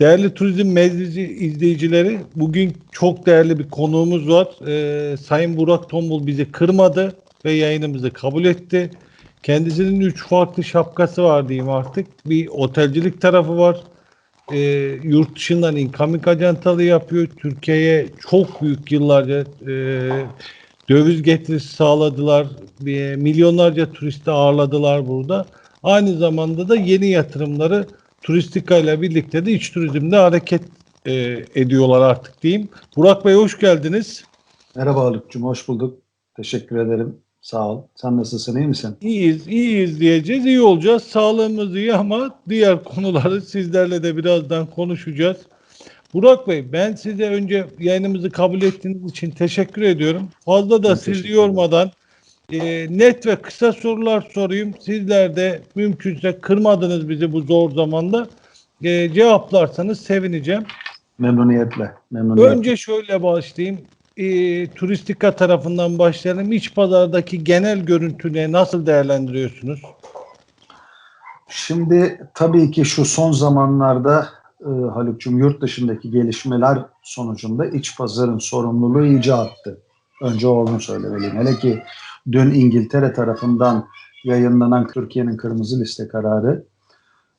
Değerli turizm meclisi izleyicileri, bugün çok değerli bir konuğumuz var. Ee, Sayın Burak Tombul bizi kırmadı ve yayınımızı kabul etti. Kendisinin üç farklı şapkası var diyeyim artık. Bir otelcilik tarafı var. Ee, yurt dışından incoming ajantalı yapıyor. Türkiye'ye çok büyük yıllarca e, döviz getirisi sağladılar. Bir, milyonlarca turisti ağırladılar burada. Aynı zamanda da yeni yatırımları turistika ile birlikte de iç turizmde hareket e, ediyorlar artık diyeyim. Burak Bey hoş geldiniz. Merhaba Haluk'cum, hoş bulduk. Teşekkür ederim. Sağ ol. Sen nasılsın, iyi misin? İyiyiz, iyiyiz diyeceğiz, iyi olacağız. Sağlığımız iyi ama diğer konuları sizlerle de birazdan konuşacağız. Burak Bey, ben size önce yayınımızı kabul ettiğiniz için teşekkür ediyorum. Fazla da Ben sizi yormadan e, net ve kısa sorular sorayım. Sizler de mümkünse kırmadınız bizi bu zor zamanda. E, cevaplarsanız sevineceğim. Memnuniyetle. memnuniyetle. Önce şöyle başlayayım. E, turistika tarafından başlayalım. İç pazardaki genel görüntüne nasıl değerlendiriyorsunuz? Şimdi tabii ki şu son zamanlarda e, Haluk'cum yurt dışındaki gelişmeler sonucunda iç pazarın sorumluluğu iyice arttı. Önce onu söylemeliyim. Hele ki dün İngiltere tarafından yayınlanan Türkiye'nin kırmızı liste kararı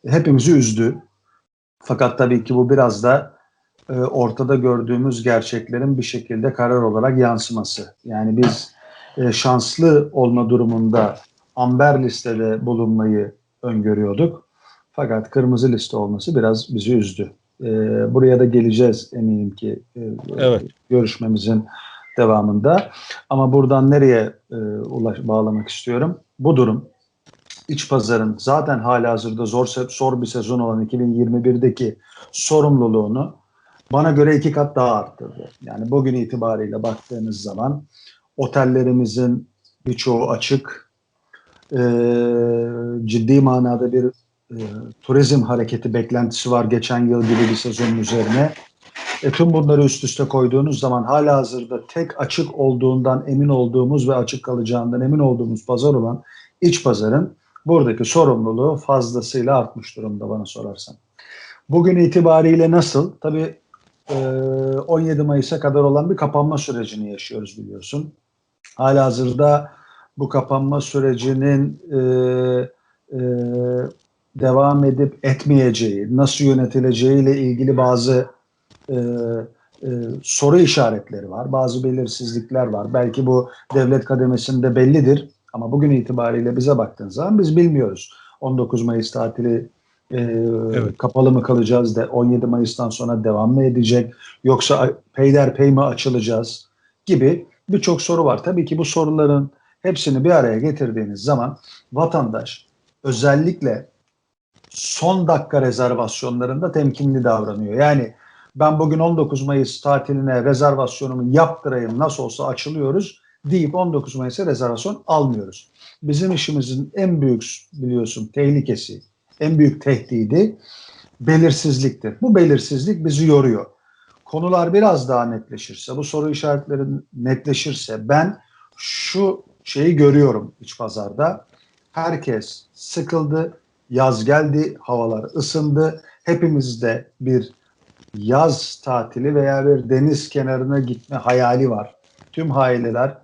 hepimizi üzdü. Fakat tabii ki bu biraz da e, ortada gördüğümüz gerçeklerin bir şekilde karar olarak yansıması. Yani biz e, şanslı olma durumunda amber listede bulunmayı öngörüyorduk. Fakat kırmızı liste olması biraz bizi üzdü. E, buraya da geleceğiz eminim ki e, Evet. görüşmemizin devamında. Ama buradan nereye e, ulaş bağlamak istiyorum? Bu durum iç pazarın zaten hala hazırda zor zor bir sezon olan 2021'deki sorumluluğunu bana göre iki kat daha arttırdı. Yani bugün itibariyle baktığınız zaman otellerimizin birçoğu açık, e, ciddi manada bir e, turizm hareketi beklentisi var geçen yıl gibi bir sezonun üzerine. E, tüm bunları üst üste koyduğunuz zaman hala hazırda tek açık olduğundan emin olduğumuz ve açık kalacağından emin olduğumuz pazar olan iç pazarın buradaki sorumluluğu fazlasıyla artmış durumda bana sorarsan. Bugün itibariyle nasıl? Tabii e, 17 Mayıs'a kadar olan bir kapanma sürecini yaşıyoruz biliyorsun. Hala hazırda bu kapanma sürecinin e, e, devam edip etmeyeceği, nasıl yönetileceği ile ilgili bazı e, e, soru işaretleri var. Bazı belirsizlikler var. Belki bu devlet kademesinde bellidir ama bugün itibariyle bize baktığın zaman biz bilmiyoruz. 19 Mayıs tatili e, Evet. kapalı mı kalacağız da 17 Mayıs'tan sonra devam mı edecek yoksa peyderpey mi açılacağız gibi birçok soru var. Tabii ki bu soruların hepsini bir araya getirdiğiniz zaman vatandaş özellikle son dakika rezervasyonlarında temkinli davranıyor. Yani ben bugün 19 Mayıs tatiline rezervasyonumu yaptırayım nasıl olsa açılıyoruz deyip 19 Mayıs'a rezervasyon almıyoruz. Bizim işimizin en büyük biliyorsun tehlikesi, en büyük tehdidi belirsizliktir. Bu belirsizlik bizi yoruyor. Konular biraz daha netleşirse, bu soru işaretleri netleşirse ben şu şeyi görüyorum iç pazarda. Herkes sıkıldı, yaz geldi, havalar ısındı. Hepimizde bir yaz tatili veya bir deniz kenarına gitme hayali var. Tüm aileler,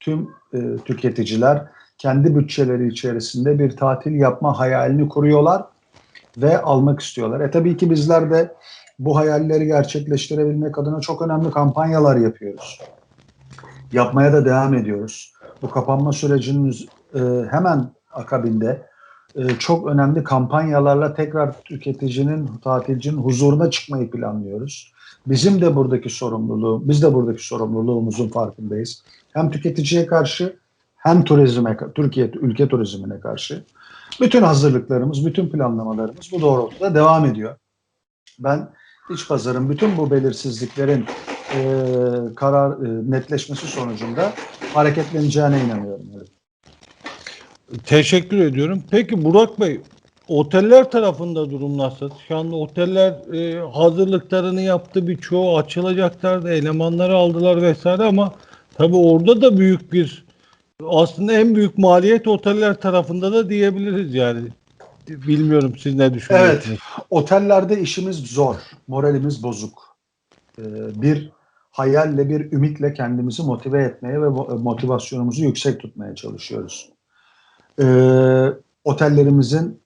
tüm e, tüketiciler kendi bütçeleri içerisinde bir tatil yapma hayalini kuruyorlar ve almak istiyorlar. E tabii ki bizler de bu hayalleri gerçekleştirebilmek adına çok önemli kampanyalar yapıyoruz. Yapmaya da devam ediyoruz. Bu kapanma sürecinin e, hemen akabinde çok önemli kampanyalarla tekrar tüketicinin, tatilcinin huzuruna çıkmayı planlıyoruz. Bizim de buradaki sorumluluğu, biz de buradaki sorumluluğumuzun farkındayız. Hem tüketiciye karşı hem turizme, Türkiye ülke turizmine karşı. Bütün hazırlıklarımız, bütün planlamalarımız bu doğrultuda devam ediyor. Ben iç pazarın bütün bu belirsizliklerin e, karar e, netleşmesi sonucunda hareketleneceğine inanıyorum. Evet. Teşekkür ediyorum. Peki Burak Bey, oteller tarafında durum nasıl? Şu anda oteller e, hazırlıklarını yaptı, birçoğu açılacaklardı, elemanları aldılar vesaire ama tabii orada da büyük bir aslında en büyük maliyet oteller tarafında da diyebiliriz yani. bilmiyorum siz ne düşünüyorsunuz? Otellerde işimiz zor, moralimiz bozuk. Ee, bir hayalle, bir ümitle kendimizi motive etmeye ve mo- motivasyonumuzu yüksek tutmaya çalışıyoruz. Ee, otellerimizin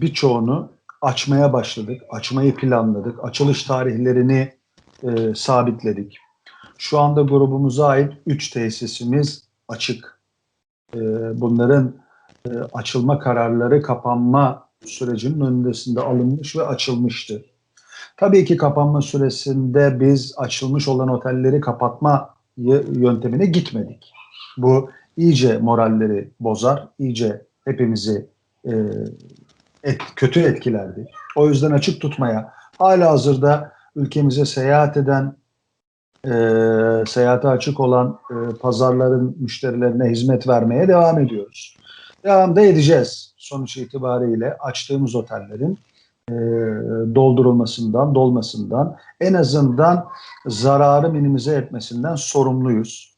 birçoğunu açmaya başladık, açmayı planladık, açılış tarihlerini e, sabitledik. Şu anda grubumuza ait 3 tesisimiz açık. Ee, bunların e, açılma kararları kapanma sürecinin öncesinde alınmış ve açılmıştı. Tabii ki kapanma süresinde biz açılmış olan otelleri kapatma yöntemine gitmedik. Bu iyice moralleri bozar, iyice hepimizi e, et, kötü etkilerdi. O yüzden açık tutmaya, hala hazırda ülkemize seyahat eden, e, seyahate açık olan e, pazarların müşterilerine hizmet vermeye devam ediyoruz. Devam da edeceğiz. Sonuç itibariyle açtığımız otellerin e, doldurulmasından, dolmasından, en azından zararı minimize etmesinden sorumluyuz.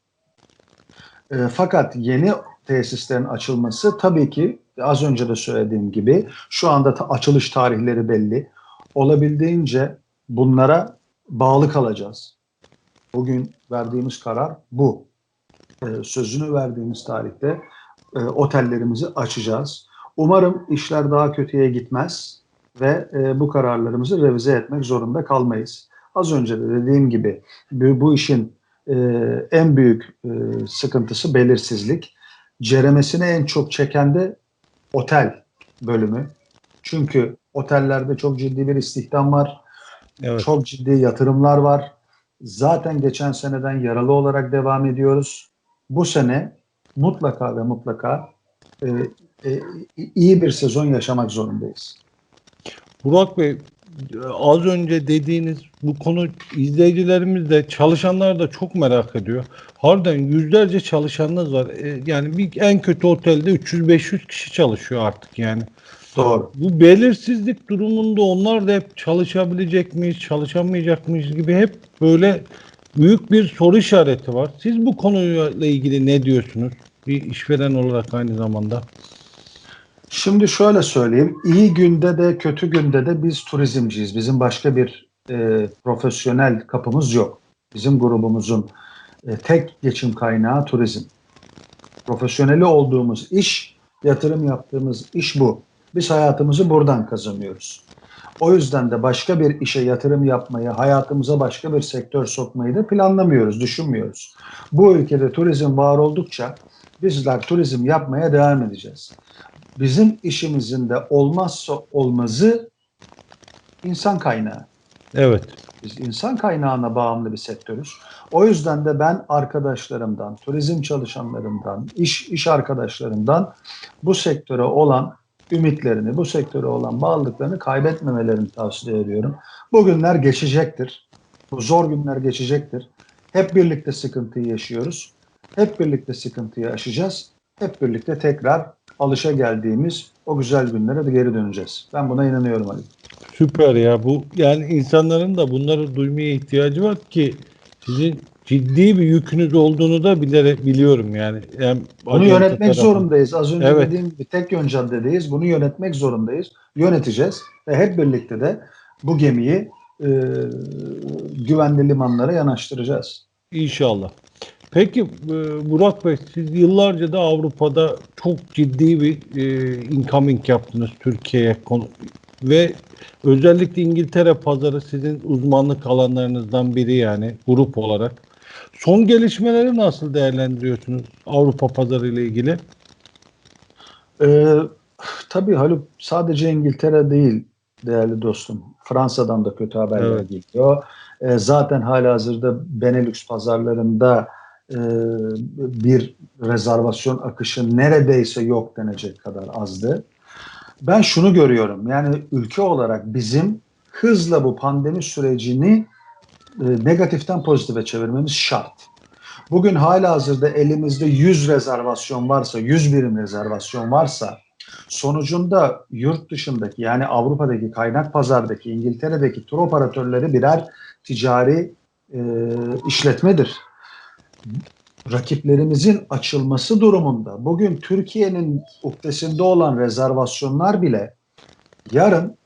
E, fakat yeni tesislerin açılması tabii ki az önce de söylediğim gibi şu anda ta- açılış tarihleri belli. Olabildiğince bunlara bağlı kalacağız. Bugün verdiğimiz karar bu. E, sözünü verdiğimiz tarihte e, otellerimizi açacağız. Umarım işler daha kötüye gitmez ve e, bu kararlarımızı revize etmek zorunda kalmayız. Az önce de dediğim gibi bu, bu işin e, en büyük e, sıkıntısı belirsizlik. Ceremesini en çok çeken de otel bölümü. Çünkü otellerde çok ciddi bir istihdam var. Evet. Çok ciddi yatırımlar var. Zaten geçen seneden yaralı olarak devam ediyoruz. Bu sene mutlaka ve mutlaka e, e, iyi bir sezon yaşamak zorundayız. Burak Bey az önce dediğiniz bu konu izleyicilerimiz de çalışanlar da çok merak ediyor. Harbiden yüzlerce çalışanınız var. E, Yani bir en kötü otelde 300-500 kişi çalışıyor artık yani. Doğru. Bu belirsizlik durumunda onlar da hep çalışabilecek miyiz, çalışamayacak mıyız gibi hep böyle büyük bir soru işareti var. Siz bu konuyla ilgili ne diyorsunuz? Bir işveren olarak aynı zamanda. Şimdi şöyle söyleyeyim. İyi günde de kötü günde de biz turizmciyiz. Bizim başka bir e, profesyonel kapımız yok. Bizim grubumuzun e, tek geçim kaynağı turizm. Profesyoneli olduğumuz iş, yatırım yaptığımız iş bu. Biz hayatımızı buradan kazanıyoruz. O yüzden de başka bir işe yatırım yapmayı, hayatımıza başka bir sektör sokmayı da planlamıyoruz, düşünmüyoruz. Bu ülkede turizm var oldukça bizler turizm yapmaya devam edeceğiz. Bizim işimizin de olmazsa olmazı insan kaynağı. Evet. Biz insan kaynağına bağımlı bir sektörüz. O yüzden de ben arkadaşlarımdan, turizm çalışanlarımdan, iş iş arkadaşlarımdan bu sektöre olan ümitlerini, bu sektöre olan bağlılıklarını kaybetmemelerini tavsiye ediyorum. Bu günler geçecektir. Bu zor günler geçecektir. Hep birlikte sıkıntıyı yaşıyoruz. Hep birlikte sıkıntıyı aşacağız. Hep birlikte tekrar alışa geldiğimiz o güzel günlere de geri döneceğiz. Ben buna inanıyorum Ali. Süper ya bu yani insanların da bunları duymaya ihtiyacı var ki sizin ciddi bir yükünüz olduğunu da bilerek biliyorum yani. Hem Bunu yönetmek tarafı- zorundayız. Az önce Evet. dediğim gibi tek yön caddedeyiz. Bunu yönetmek zorundayız. Yöneteceğiz ve hep birlikte de bu gemiyi e, güvenli limanlara yanaştıracağız. İnşallah. Peki e, Burak Bey siz yıllarca da Avrupa'da çok ciddi bir e, incoming yaptınız Türkiye'ye ve özellikle İngiltere pazarı sizin uzmanlık alanlarınızdan biri yani grup olarak. Son gelişmeleri nasıl değerlendiriyorsunuz Avrupa pazarı ile ilgili? Ee, tabii Haluk sadece İngiltere değil değerli dostum. Fransa'dan da kötü haberler Evet. geliyor. Ee, zaten halihazırda Benelux pazarlarında e, bir rezervasyon akışı neredeyse yok denecek kadar azdı. Ben şunu görüyorum. Yani ülke olarak bizim hızla bu pandemi sürecini e, negatiften pozitife çevirmemiz şart. Bugün hala hazırda elimizde 100 rezervasyon varsa, 100 birim rezervasyon varsa sonucunda yurt dışındaki yani Avrupa'daki kaynak pazardaki İngiltere'deki tur operatörleri birer ticari e, işletmedir. Rakiplerimizin açılması durumunda bugün Türkiye'nin uhdesinde olan rezervasyonlar bile yarın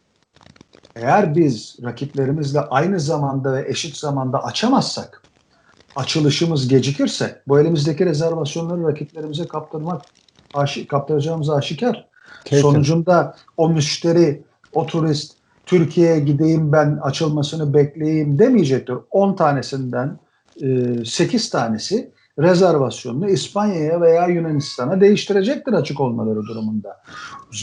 eğer biz rakiplerimizle aynı zamanda ve eşit zamanda açamazsak açılışımız gecikirse bu elimizdeki rezervasyonları rakiplerimize kaptırmak aşi, kaptıracağımız aşikar. Kesin. Sonucunda o müşteri, o turist Türkiye'ye gideyim ben açılmasını bekleyeyim demeyecektir. 10 tanesinden 8 tanesi rezervasyonunu İspanya'ya veya Yunanistan'a değiştirecektir açık olmaları durumunda.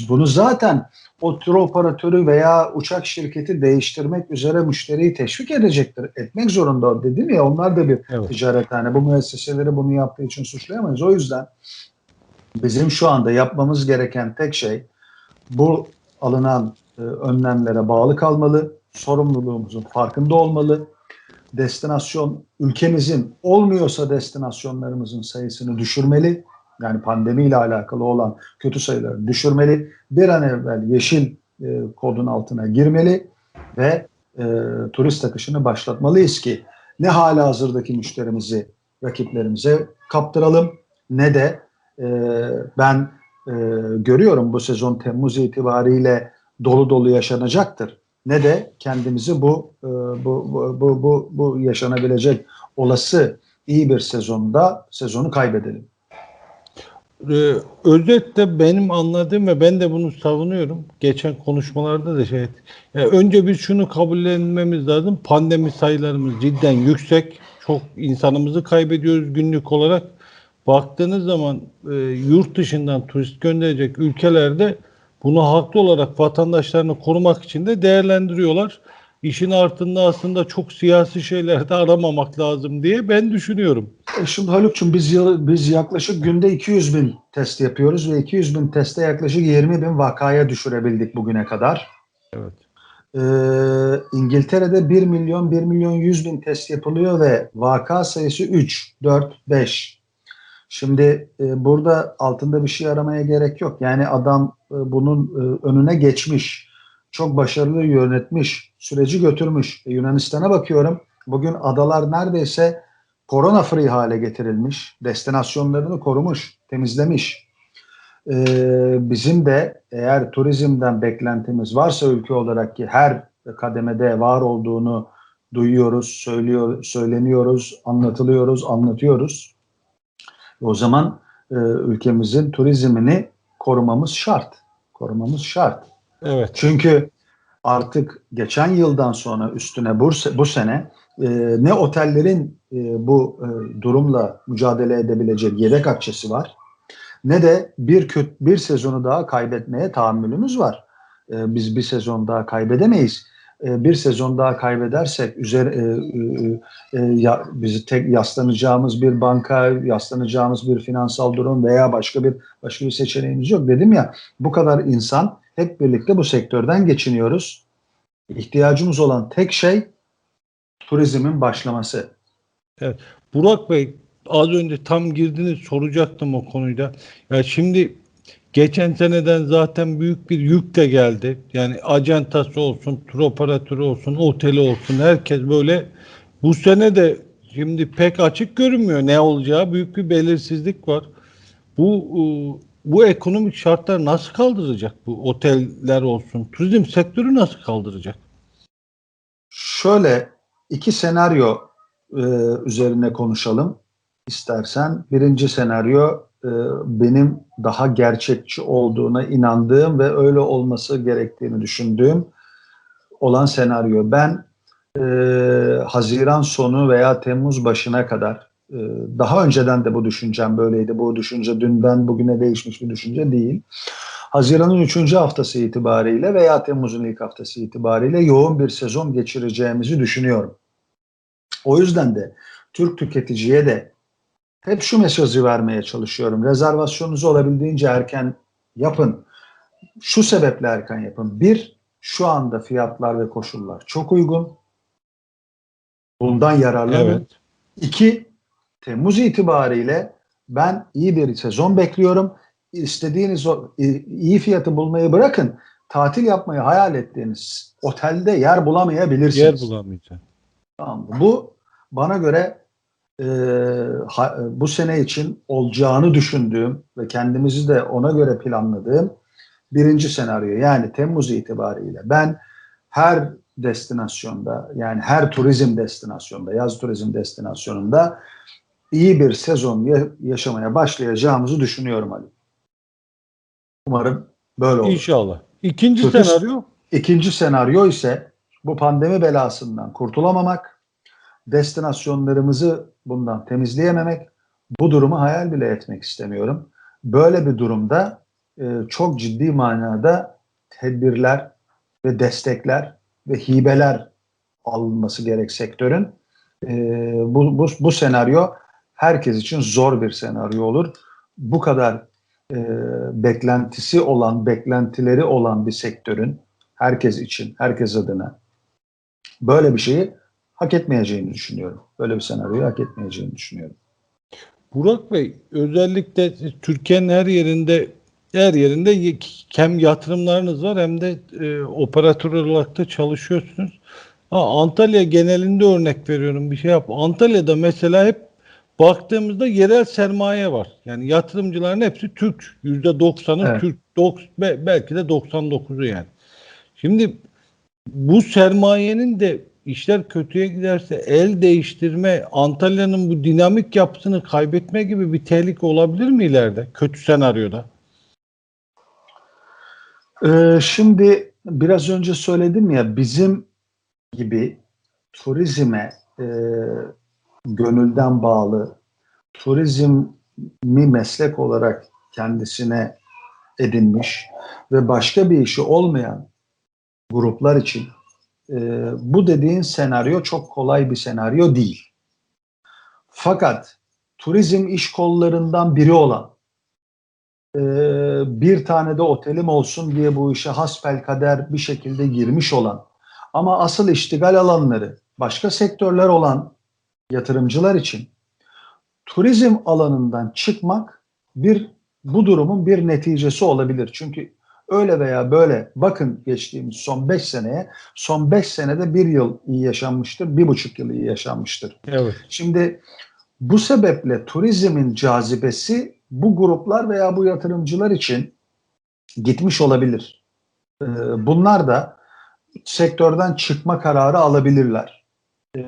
Bunu zaten o tur operatörü veya uçak şirketi değiştirmek üzere müşteriyi teşvik edecektir. Etmek zorunda dedim ya onlar da bir Evet. ticarethane. Bu müesseseleri bunu yaptığı için suçlayamayız. O yüzden bizim şu anda yapmamız gereken tek şey bu alınan e, önlemlere bağlı kalmalı, sorumluluğumuzun farkında olmalı. Destinasyon ülkemizin olmuyorsa destinasyonlarımızın sayısını düşürmeli. Yani pandemiyle alakalı olan kötü sayıları düşürmeli. Bir an evvel yeşil e, kodun altına girmeli ve e, turist akışını başlatmalıyız ki ne hala hazırdaki müşterimizi rakiplerimize kaptıralım ne de e, ben e, görüyorum bu sezon Temmuz itibariyle dolu dolu yaşanacaktır. Ne de kendimizi bu e, bu, bu, bu, bu, bu yaşanabilecek olası iyi bir sezonda sezonu kaybedelim. Ee, özetle benim anladığım ve ben de bunu savunuyorum. Geçen konuşmalarda da şey. Yani önce biz şunu kabullenmemiz lazım. Pandemi sayılarımız cidden yüksek. Çok insanımızı kaybediyoruz günlük olarak. Baktığınız zaman e, yurt dışından turist gönderecek ülkelerde bunu haklı olarak vatandaşlarını korumak için de değerlendiriyorlar. İşin altında aslında çok siyasi şeyler de aramamak lazım diye ben düşünüyorum. E Şimdi Haluk'cum biz, biz yaklaşık günde 200 bin test yapıyoruz ve 200 bin teste yaklaşık 20 bin vakaya düşürebildik bugüne kadar. Evet. Ee, İngiltere'de 1 milyon 1 milyon 100 bin test yapılıyor ve vaka sayısı 3, 4, 5. Şimdi e, burada altında bir şey aramaya gerek yok. Yani adam e, bunun e, önüne geçmiş, çok başarılı yönetmiş, süreci götürmüş. E, Yunanistan'a bakıyorum. Bugün adalar neredeyse korona free hale getirilmiş. Destinasyonlarını korumuş, temizlemiş. Ee, bizim de eğer turizmden beklentimiz varsa ülke olarak ki her kademede var olduğunu duyuyoruz, söylüyor, söyleniyoruz, anlatılıyoruz, anlatıyoruz. O zaman e, ülkemizin turizmini korumamız şart. Korumamız şart. Evet. Çünkü artık geçen yıldan sonra üstüne bu, bu sene e, ne otellerin e, bu e, durumla mücadele edebilecek yedek akçesi var ne de bir kötü bir sezonu daha kaybetmeye tahammülümüz var. E, biz bir sezon daha kaybedemeyiz. E, bir sezon daha kaybedersek üzeri e, e, e, ya, bizi tek yaslanacağımız bir banka, yaslanacağımız bir finansal durum veya başka bir başka bir seçeneğimiz yok. Dedim ya bu kadar insan hep birlikte bu sektörden geçiniyoruz. İhtiyacımız olan tek şey turizmin başlaması. Burak Bey az önce tam girdiniz soracaktım o konuyla. Ya şimdi geçen seneden zaten büyük bir yük de geldi. Yani acentası olsun, tur operatörü olsun, oteli olsun herkes böyle bu sene de şimdi pek açık görünmüyor ne olacağı büyük bir belirsizlik var. Bu e, bu ekonomik şartlar nasıl kaldıracak bu oteller olsun, turizm sektörü nasıl kaldıracak? Şöyle iki senaryo e, üzerine konuşalım istersen. Birinci senaryo e, benim daha gerçekçi olduğuna inandığım ve öyle olması gerektiğini düşündüğüm olan senaryo. Ben e, Haziran sonu veya Temmuz başına kadar e, daha önceden de bu düşüncem böyleydi. Bu düşünce dünden bugüne değişmiş bir düşünce değil. Haziran'ın 3. haftası itibariyle veya Temmuz'un ilk haftası itibariyle yoğun bir sezon geçireceğimizi düşünüyorum. O yüzden de Türk tüketiciye de hep şu mesajı vermeye çalışıyorum. Rezervasyonunuzu olabildiğince erken yapın. Şu sebeple erken yapın. Bir, şu anda fiyatlar ve koşullar çok uygun. Bundan yararlanın. Evet. İki, Temmuz itibariyle ben iyi bir sezon bekliyorum. İstediğiniz o iyi fiyatı bulmayı bırakın. Tatil yapmayı hayal ettiğiniz otelde yer bulamayabilirsiniz. Yer bulamayacak. Tamam? Bu bana göre e, ha- bu sene için olacağını düşündüğüm ve kendimizi de ona göre planladığım birinci senaryo. Yani Temmuz itibariyle ben her destinasyonda yani her turizm destinasyonda, yaz turizm destinasyonunda iyi bir sezon ya- yaşamaya başlayacağımızı düşünüyorum Ali. Umarım böyle olur. İnşallah. İkinci Kötü- senaryo İkinci senaryo ise bu pandemi belasından kurtulamamak, destinasyonlarımızı bundan temizleyememek, bu durumu hayal bile etmek istemiyorum. Böyle bir durumda e, çok ciddi manada tedbirler ve destekler ve hibeler alınması gerek sektörün. E, bu, bu, bu senaryo herkes için zor bir senaryo olur. Bu kadar e, beklentisi olan, beklentileri olan bir sektörün herkes için, herkes adına böyle bir şeyi hak etmeyeceğini düşünüyorum. Böyle bir senaryoyu hak etmeyeceğini düşünüyorum. Burak Bey özellikle Türkiye'nin her yerinde her yerinde hem yatırımlarınız var hem de e, operatör olarak da çalışıyorsunuz. Ha, Antalya genelinde örnek veriyorum bir şey yap. Antalya'da mesela hep baktığımızda yerel sermaye var. Yani yatırımcıların hepsi Türk. %90'ı Evet. Türk. Dok- be- belki de 99'u yani. Şimdi bu sermayenin de işler kötüye giderse el değiştirme, Antalya'nın bu dinamik yapısını kaybetme gibi bir tehlike olabilir mi ileride? Kötü senaryoda. Ee, şimdi biraz önce söyledim ya bizim gibi turizme e, gönülden bağlı, turizmi meslek olarak kendisine edinmiş ve başka bir işi olmayan gruplar için e, bu dediğin senaryo çok kolay bir senaryo değil. Fakat turizm iş kollarından biri olan e, bir tane de otelim olsun diye bu işe hasbelkader bir şekilde girmiş olan ama asıl iştigal alanları başka sektörler olan yatırımcılar için turizm alanından çıkmak bir bu durumun bir neticesi olabilir. Çünkü öyle veya böyle bakın geçtiğimiz son 5 seneye son 5 senede bir yıl iyi yaşanmıştır, bir buçuk yıl iyi yaşanmıştır. Evet. Şimdi bu sebeple turizmin cazibesi bu gruplar veya bu yatırımcılar için gitmiş olabilir. Ee, Bunlar da sektörden çıkma kararı alabilirler. Ee, e,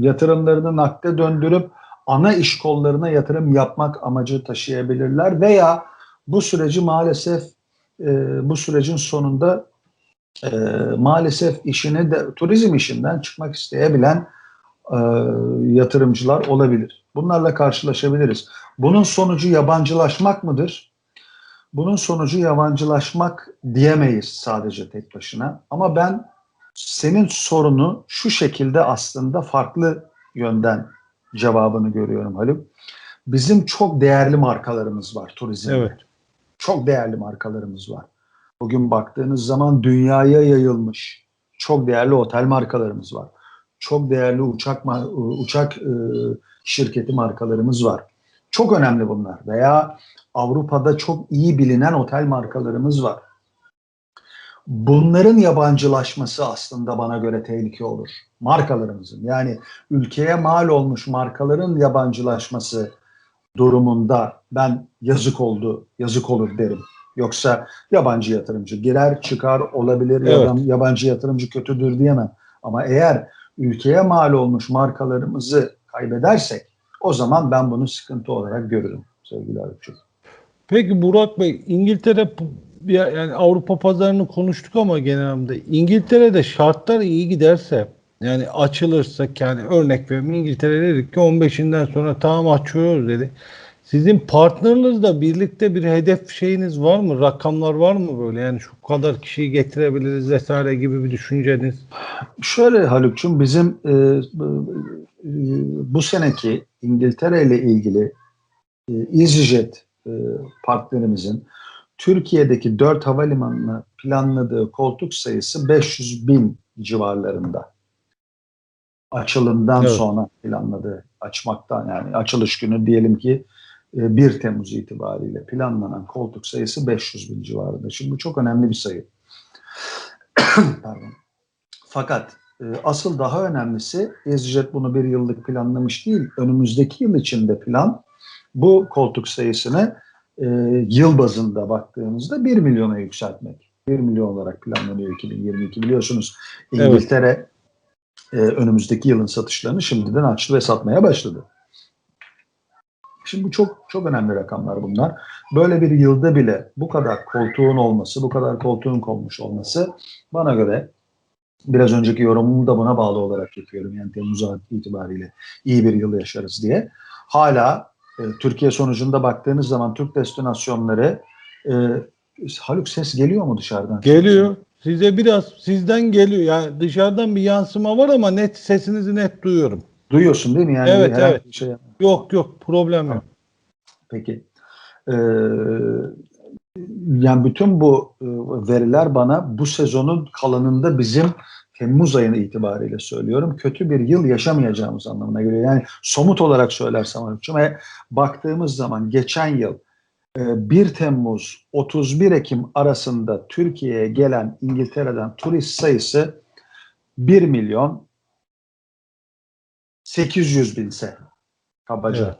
Yatırımlarını nakde döndürüp ana iş kollarına yatırım yapmak amacı taşıyabilirler veya bu süreci maalesef e, bu sürecin sonunda e, maalesef işini de turizm işinden çıkmak isteyebilen e, yatırımcılar olabilir. Bunlarla karşılaşabiliriz. Bunun sonucu yabancılaşmak mıdır? Bunun sonucu yabancılaşmak diyemeyiz sadece tek başına. Ama ben senin sorunu şu şekilde aslında farklı yönden cevabını görüyorum Haluk. Bizim çok değerli markalarımız var turizmde. Evet. Çok değerli markalarımız var. Bugün baktığınız zaman dünyaya yayılmış çok değerli otel markalarımız var. Çok değerli uçak mar- uçak e, şirketi markalarımız var. Çok önemli bunlar. Veya Avrupa'da çok iyi bilinen otel markalarımız var. Bunların yabancılaşması aslında bana göre tehlike olur. Markalarımızın yani ülkeye mal olmuş markaların yabancılaşması durumunda ben yazık oldu, yazık olur derim. Yoksa yabancı yatırımcı girer çıkar olabilir ya Evet. da yabancı yatırımcı kötüdür diyemem. Ama eğer ülkeye mal olmuş markalarımızı kaybedersek o zaman ben bunu sıkıntı olarak görürüm sevgili Arıkçı. Peki Burak Bey, İngiltere ya- yani Avrupa pazarını konuştuk ama genel anlamda İngiltere'de şartlar iyi giderse yani açılırsa yani örnek veriyorum İngiltere dedik ki 15'inden sonra tamam açıyoruz dedi. Sizin partnerlerinizle birlikte bir hedef şeyiniz var mı? Rakamlar var mı böyle? Yani şu kadar kişiyi getirebiliriz vesaire gibi bir düşünceniz. Şöyle Haluk'cum bizim e, e, bu seneki İngiltere ile ilgili e, EasyJet e, partnerimizin Türkiye'deki 4 havalimanına planladığı koltuk sayısı 500 bin civarlarında. Açılımdan Evet. sonra planladığı açmaktan yani açılış günü diyelim ki e, 1 Temmuz itibariyle planlanan koltuk sayısı 500 bin civarında. Şimdi bu çok önemli bir sayı. Pardon. Fakat e, asıl daha önemlisi EasyJet bunu bir yıllık planlamış değil. Önümüzdeki yıl içinde plan bu koltuk sayısını e, yıl bazında baktığımızda 1 milyona yükseltmek. 1 milyon olarak planlanıyor 2022 biliyorsunuz. Evet. E, önümüzdeki yılın satışlarını şimdiden açtı ve satmaya başladı. Şimdi bu çok çok önemli rakamlar bunlar. Böyle bir yılda bile bu kadar koltuğun olması, bu kadar koltuğun konmuş olması bana göre biraz önceki yorumumu da buna bağlı olarak yapıyorum. Yani Temmuz itibariyle iyi bir yıl yaşarız diye. Hala e, Türkiye sonucunda baktığınız zaman Türk destinasyonları e, Haluk ses geliyor mu dışarıdan? Geliyor. Size biraz sizden geliyor. Yani dışarıdan bir yansıma var ama net sesinizi net duyuyorum. Duyuyorsun değil mi? Yani Evet, evet. şey Yok yok problem yok. Peki. Ee, yani bütün bu e, veriler bana bu sezonun kalanında bizim Temmuz ayını itibariyle söylüyorum. Kötü bir yıl yaşamayacağımız anlamına geliyor. Yani somut olarak söylersem Haluk'cum, e, baktığımız zaman geçen yıl 1 Temmuz 31 Ekim arasında Türkiye'ye gelen İngiltere'den turist sayısı 1 milyon 800 binse. Kabaca Evet.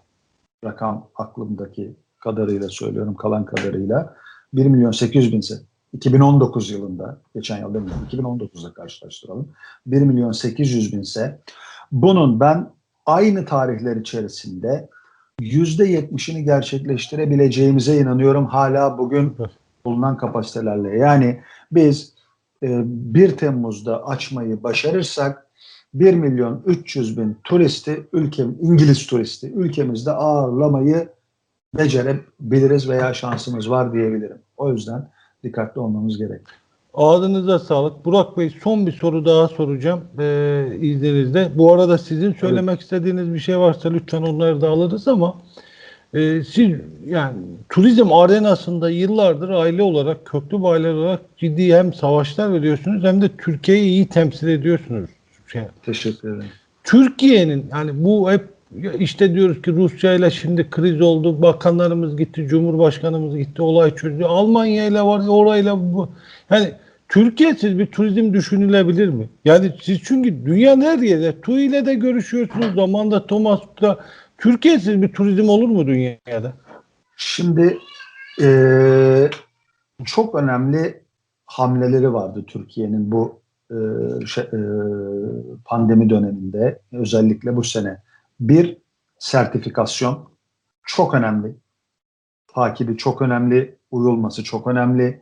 rakam aklımdaki kadarıyla söylüyorum kalan kadarıyla 1 milyon 800 binse. 2019 yılında geçen yıl demiyorum 2019'da karşılaştıralım. 1 milyon 800 binse. Bunun ben aynı tarihler içerisinde %70'ini gerçekleştirebileceğimize inanıyorum hala bugün bulunan kapasitelerle. Yani biz e, 1 Temmuz'da açmayı başarırsak 1 milyon 300 bin turisti, ülkem, İngiliz turisti ülkemizde ağırlamayı becerebiliriz veya şansımız var diyebilirim. O yüzden dikkatli olmamız gerek. Ağzınıza sağlık. Burak Bey son bir soru daha soracağım ee, izninizle. Bu arada sizin söylemek istediğiniz bir şey varsa lütfen onları da alırız ama e, siz yani turizm arenasında yıllardır aile olarak köklü bir aile olarak ciddi hem savaşlar veriyorsunuz hem de Türkiye'yi iyi temsil ediyorsunuz. Şey, Teşekkür ederim. Türkiye'nin yani bu hep işte diyoruz ki Rusya ile şimdi kriz oldu. Bakanlarımız gitti, Cumhurbaşkanımız gitti, olay çözdü. Almanya ile var, orayla bu. Yani Türkiye'siz bir turizm düşünülebilir mi? Yani siz çünkü dünyanın her yerinde TÜİ ile de görüşüyorsunuz. Zamanında Thomas'la Türkiye'siz bir turizm olur mu dünyada? Şimdi eee, çok önemli hamleleri vardı Türkiye'nin bu eee, şey, eee, pandemi döneminde özellikle bu sene. Bir sertifikasyon çok önemli. Takibi çok önemli, uyulması çok önemli.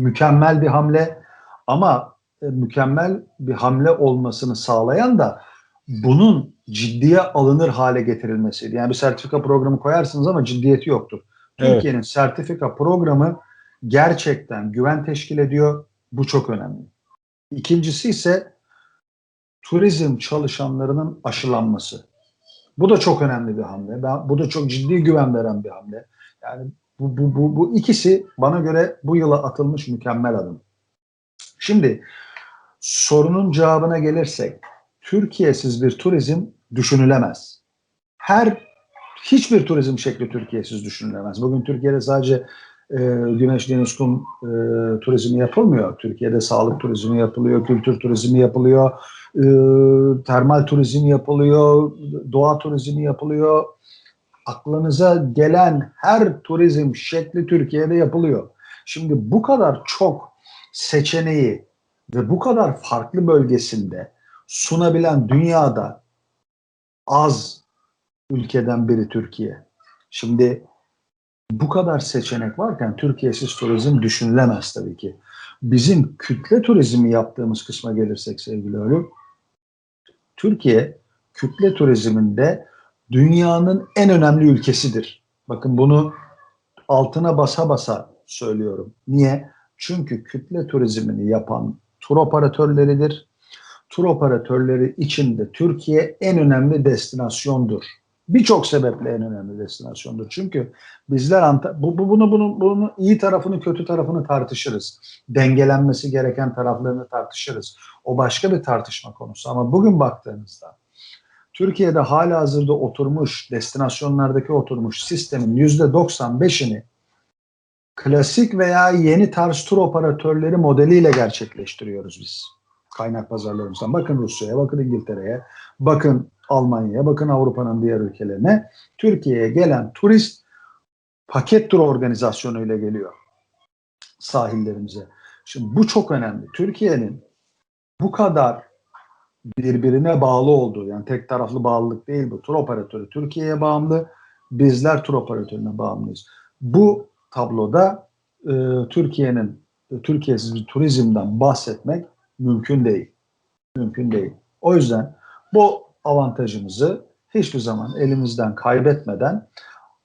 Mükemmel bir hamle ama e, mükemmel bir hamle olmasını sağlayan da bunun ciddiye alınır hale getirilmesiydi. Yani bir sertifika programı koyarsınız ama ciddiyeti yoktur. Evet. Türkiye'nin sertifika programı gerçekten güven teşkil ediyor. Bu çok önemli. İkincisi ise turizm çalışanlarının aşılanması. Bu da çok önemli bir hamle. Ben, bu da çok ciddi güven veren bir hamle. Yani bu, bu, bu, bu ikisi bana göre bu yıla atılmış mükemmel adım. Şimdi sorunun cevabına gelirsek, Türkiye'siz bir turizm düşünülemez. Her hiçbir turizm şekli Türkiye'siz düşünülemez. Bugün Türkiye'de sadece e, güneş, deniz, kum e, turizmi yapılmıyor. Türkiye'de sağlık turizmi yapılıyor, kültür turizmi yapılıyor, e, termal turizm yapılıyor, doğa turizmi yapılıyor. Aklınıza gelen her turizm şekli Türkiye'de yapılıyor. Şimdi bu kadar çok seçeneği ve bu kadar farklı bölgesinde sunabilen dünyada az ülkeden biri Türkiye. Şimdi bu kadar seçenek varken Türkiye'siz turizm düşünülemez tabii ki. Bizim kütle turizmi yaptığımız kısma gelirsek sevgili Haluk, Türkiye kütle turizminde dünyanın en önemli ülkesidir. Bakın bunu altına basa basa söylüyorum. Niye? Çünkü kütle turizmini yapan tur operatörleridir. Tur operatörleri içinde Türkiye en önemli destinasyondur. Birçok sebeple en önemli destinasyondur. Çünkü bizler bu, bu bunu bunu bunu iyi tarafını kötü tarafını tartışırız. Dengelenmesi gereken taraflarını tartışırız. O başka bir tartışma konusu ama bugün baktığınızda Türkiye'de hala hazırda oturmuş destinasyonlardaki oturmuş sistemin %95'ini klasik veya yeni tarz tur operatörleri modeliyle gerçekleştiriyoruz biz. kaynak pazarlarımızdan. Bakın Rusya'ya, bakın İngiltere'ye, bakın Almanya'ya, bakın Avrupa'nın diğer ülkelerine. Türkiye'ye gelen turist paket tur organizasyonuyla geliyor sahillerimize. Şimdi bu çok önemli. Türkiye'nin bu kadar birbirine bağlı olduğu yani tek taraflı bağlılık değil bu. Tur operatörü Türkiye'ye bağımlı. Bizler tur operatörüne bağımlıyız. Bu tabloda e, Türkiye'nin e, Türkiye'siz bir turizmden bahsetmek mümkün değil. Mümkün değil. O yüzden bu avantajımızı hiçbir zaman elimizden kaybetmeden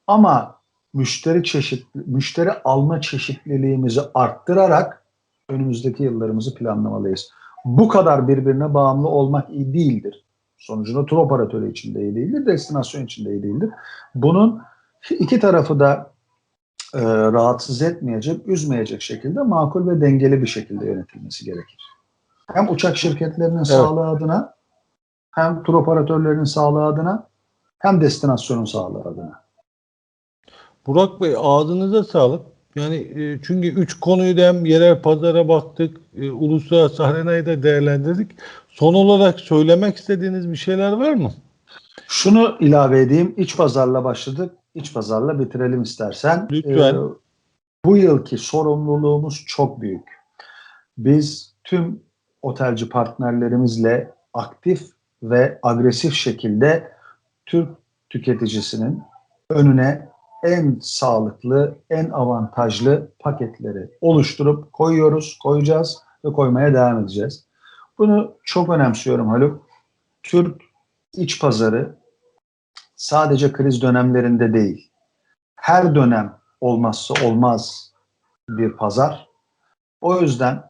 ama müşteri çeşit müşteri alma çeşitliliğimizi arttırarak önümüzdeki yıllarımızı planlamalıyız. Bu kadar birbirine bağımlı olmak iyi değildir. Sonucunda tur operatörü için de iyi değildir, destinasyon için de iyi değildir. Bunun iki tarafı da e, rahatsız etmeyecek, üzmeyecek şekilde makul ve dengeli bir şekilde yönetilmesi gerekir. Hem uçak şirketlerinin sağlığı adına, hem tur operatörlerinin sağlığı adına, hem destinasyonun sağlığı adına. Burak Bey ağzınıza sağlık. Yani e, çünkü üç konuyu da hem yerel pazara baktık, e, uluslararası arenayı da değerlendirdik. Son olarak söylemek istediğiniz bir şeyler var mı? Şunu ilave edeyim. İç pazarla başladık. İç pazarla bitirelim istersen. Lütfen. Ee, bu yılki sorumluluğumuz çok büyük. Biz tüm otelci partnerlerimizle aktif ve agresif şekilde Türk tüketicisinin önüne en sağlıklı, en avantajlı paketleri oluşturup koyuyoruz, koyacağız ve koymaya devam edeceğiz. Bunu çok önemsiyorum Haluk. Türk iç pazarı sadece kriz dönemlerinde değil, her dönem olmazsa olmaz bir pazar. O yüzden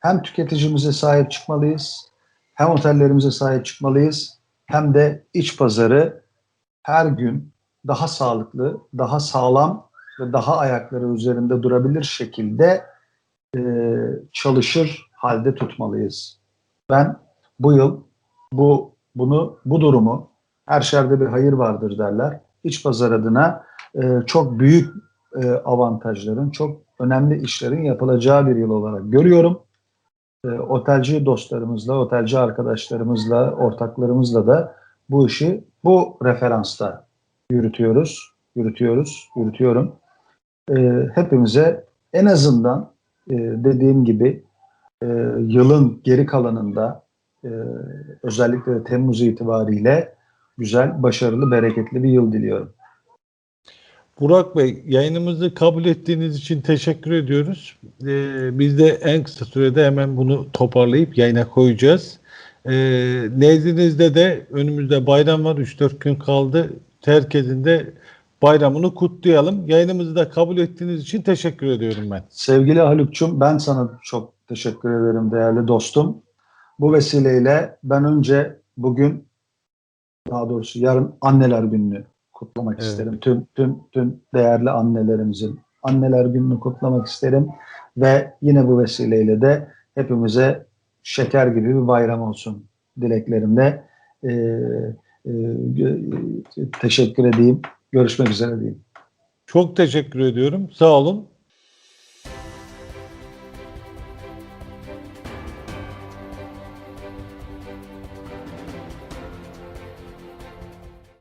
hem tüketicimize sahip çıkmalıyız, hem otellerimize sahip çıkmalıyız, hem de iç pazarı her gün daha sağlıklı, daha sağlam ve daha ayakları üzerinde durabilir şekilde e, çalışır halde tutmalıyız. Ben bu yıl bu bunu bu durumu her şerde bir hayır vardır derler. İç pazar adına e, çok büyük e, avantajların, çok önemli işlerin yapılacağı bir yıl olarak görüyorum. E, otelci dostlarımızla, otelci arkadaşlarımızla, ortaklarımızla da bu işi bu referansta yürütüyoruz, yürütüyoruz, yürütüyorum. E, hepimize en azından e, dediğim gibi e, yılın geri kalanında e, özellikle Temmuz itibariyle güzel, başarılı, bereketli bir yıl diliyorum. Burak Bey yayınımızı kabul ettiğiniz için teşekkür ediyoruz. Ee, biz de en kısa sürede hemen bunu toparlayıp yayına koyacağız. Ee, nezdinizde de önümüzde bayram var. 3-4 gün kaldı. Herkesin de bayramını kutlayalım. Yayınımızı da kabul ettiğiniz için teşekkür ediyorum ben. Sevgili Haluk'cum ben sana çok teşekkür ederim değerli dostum. Bu vesileyle ben önce bugün daha doğrusu yarın anneler gününü kutlamak Evet. isterim. Tüm tüm tüm değerli annelerimizin anneler gününü kutlamak isterim ve yine bu vesileyle de hepimize şeker gibi bir bayram olsun dileklerimle e, e, gö- teşekkür edeyim. Görüşmek üzere diyeyim. Çok teşekkür ediyorum. Sağ olun.